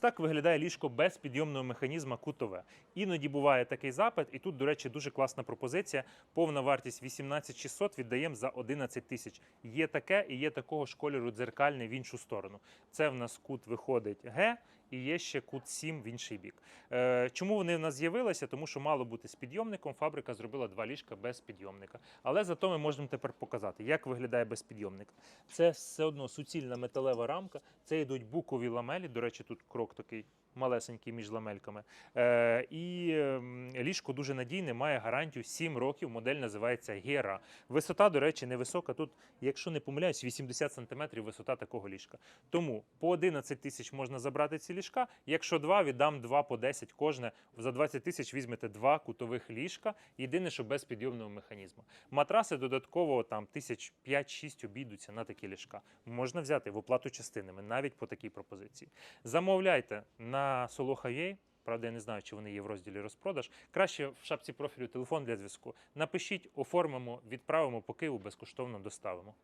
Так виглядає ліжко без підйомного механізма кутове. Іноді буває такий запит, і тут, до речі, дуже класна пропозиція. Повна вартість 18 600 віддаємо за 11 тисяч. Є таке і є такого ж кольору дзеркальне в іншу сторону. Це в нас кут виходить Г, і є ще кут 7 в інший бік. Е, чому вони в нас з'явилися? Тому що мало бути з підйомником. Фабрика зробила два ліжка без підйомника. Але зато ми можемо тепер показати, як виглядає без підйомника. Це все одно суцільна металева рамка. Це йдуть букові ламелі. До речі, тут крок такий. Малесенький між ламельками. Е, і ліжко дуже надійне, має гарантію 7 років. Модель називається Гера. Висота, до речі, невисока. Тут, якщо не помиляюсь, 80 см висота такого ліжка. Тому по 11 тисяч можна забрати ці ліжка. Якщо два, віддам два по 10 кожне. За 20 тисяч візьмете два кутових ліжка. Єдине, що без підйомного механізму. Матраси додатково там тисяч 5-6 обійдуться на такі ліжка. Можна взяти в оплату частинами, навіть по такій пропозиції. Замовляйте на Solo Правда, я не знаю, чи вони є в розділі розпродаж. Краще в шапці профілю телефон для зв'язку. Напишіть, оформимо, відправимо по Києву, безкоштовно доставимо.